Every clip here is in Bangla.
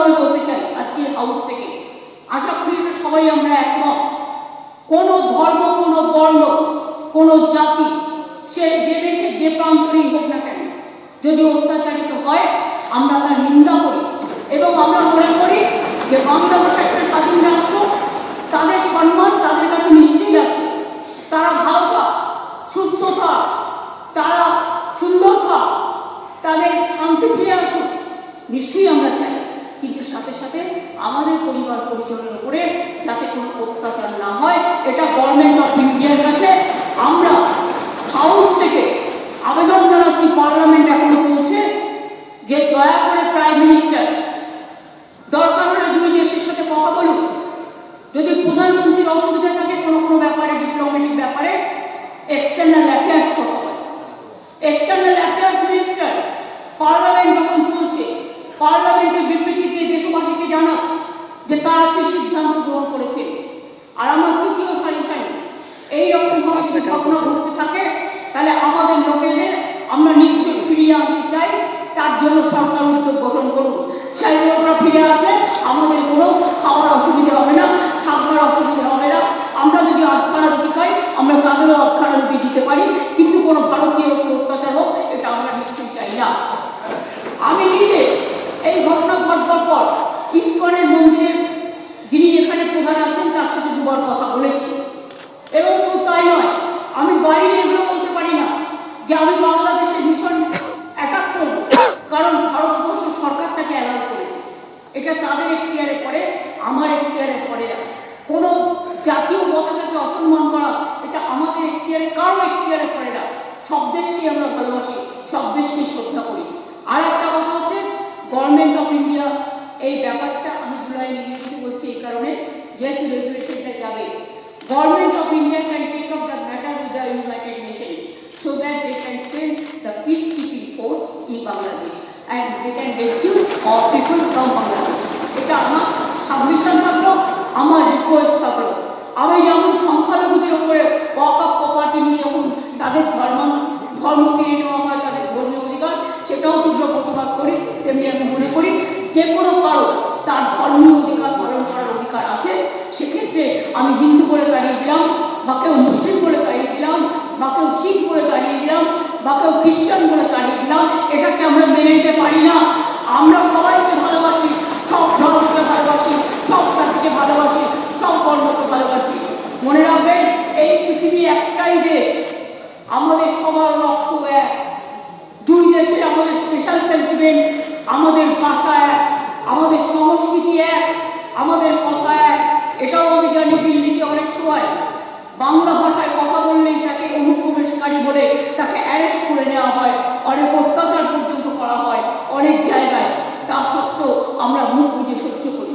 পরিষ্কারভাবে বলতে চাই আজকে হাউস থেকে। আশা করি সবাই আমরা একমত। কোনো ধর্ম, কোনো বর্ণ, কোনো জাতি, সে যে দেশে, যে প্রান্তরেই হোক না কেন, যদি অত্যাচারিত হয়, আমরা তার নিন্দা করি এবং আমরা মনে করি যে বাংলাদেশ একটা স্বাধীন রাষ্ট্র, তাদের সম্মান তাদের কাছে নিশ্চয়ই আছে। তারা ভালো থাক সুস্থ তারা সুন্দর তাদের শান্তি ফিরে আসুক, নিশ্চয়ই আমরা চাই। সাথে সাথে আমাদের পরিবার পরিজনের উপরে যাতে কোনো অত্যাচার না হয়, এটা গভর্নমেন্ট অফ ইন্ডিয়ার কাছে আমরা হাউস থেকে আবেদন জানাচ্ছি পার্লামেন্ট এখনও চলছে যে দয়া করে প্রাইম মিনিস্টার দরকার হলে দুই দেশের সাথে কথা বলুন যদি প্রধানমন্ত্রীর অসুবিধা থাকে কোনো কোনো ব্যাপারে ডিপ্লোম্যাটিক ব্যাপারে এক্সটার্নাল অ্যাফেয়ার্স কথা বলে এক্সটার্নাল অ্যাফেয়ার্স মিনিস্টার পার্লামেন্ট যখন চলছে পার্লামেন্টের বিবৃতি যে তারা কি সিদ্ধান্ত গ্রহণ করেছে? আর আমার তৃতীয় সাজেশন এইরকম ভাবে যদি ঘটনা ঘটতে থাকে, তাহলে আমাদের লোকেদের আমরা নিশ্চয়ই ফিরিয়ে আনতে চাই। তার জন্য সরকার উদ্যোগ গঠন করুন। সেই লোকরা ফিরে আসে আমাদের কোনো খাওয়ার অসুবিধা হবে না, থাকবার অসুবিধা হবে না। আমরা যদি আটখানা রুটি খাই আমরা তাদেরও আটখানা রুটি দিতে পারি। কিন্তু কোনো ভারতীয় অত্যাচার হোক, এটা আমরা নিশ্চয়ই চাই না। আমি নিজে এই ঘটনা ঘটবার পর ইস্কনের মন্দিরের যিনি এখানে প্রধান আছেন, তার সাথে দুবার কথা বলেছি। এবং শুধু তাই নয়, আমি বাইরে এগুলো বলতে পারি না যে আমি বাংলাদেশে ভীষণ অ্যাটাক করব, কারণ ভারতবর্ষ সরকার তাকে অ্যালাউ করেছে। এটা তাদের এখতিয়ারে পড়ে আমার এখতিয়ারে পড়ে না। কোনো জাতীয় পতাকাকে অসম্মান করা, এটা আমাদের এখতিয়ারে, কারও এখতিয়ারে পড়ে না। সব দেশকেই আমরা ভালোবাসি, সব দেশকেই শ্রদ্ধা করি। আর একটা কথা হচ্ছে গভর্নমেন্ট অফ ইন্ডিয়া এই ব্যাপারটা আমি জুলাই ইংরেজিতে বলছি এই কারণে যেহেতু রেগুলেশনটা যাবে government of India can take up the matter with the United Nations so that they can send the peacekeeping force in Bangladesh and they can rescue all people from Bangladesh. এটা আমার সাবমিশন থাকল, আমার রিকোয়েস্ট থাকল আমি যেমন সংখ্যালঘুদের উপরে ওয়াক প্রপার্টি নিয়ে যখন তাদের ধর্ম ধর্ম কেড়ে নেওয়া হয়, তাদের ধর্মীয় অধিকার, সেটাও তীব্র প্রতিবাদ করি, তেমনি আমি মনে করি যে কোনো কারও তার ধর্মীয় অধিকার পালন করার অধিকার আছে, সেক্ষেত্রে আমি হিন্দু করে দাঁড়িয়ে দিলাম, বা কেউ মুসলিম করে দাঁড়িয়ে দিলাম, বা কেউ শিখ করে দাঁড়িয়ে দিলাম, বা কেউ খ্রিস্টান করে দাঁড়িয়ে দিলাম, এটাকে আমরা মেনে নিতে পারি না আমরা সবাইকে ভালোবাসি সব ধর্মকে ভালোবাসি সব জাতিকে ভালোবাসি সব কর্মকে ভালোবাসি মনে রাখবেন এই পৃথিবী একটাই দেশ আমাদের সবার রক্ত এক দুই দেশে আমাদের স্পেশাল সেন্টিমেন্ট আমাদের ভাষা এক আমাদের সংস্কৃতি এক আমাদের কথা এক এটাও আমি জানি দিল্লিতে অনেক সময় বাংলা ভাষায় কথা বললেই তাকে অনুপ্রবেশকারী বলে তাকে অ্যারেস্ট করে নেওয়া হয় অনেক অত্যাচার পর্যন্ত করা হয় অনেক জায়গায় তা সত্ত্বেও আমরা মুখ বুঝে সহ্য করি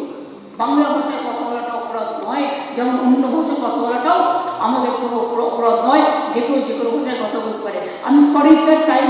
বাংলা ভাষায় কথা বলাটা অপরাধ নয় যেমন অন্য ভাষায় কথা বলাটাও আমাদের কোনো অপরাধ নয়। যে কেউ যে কোনো ভাষায় কথা বলতে পারে। আমি সরি স্যার টাইম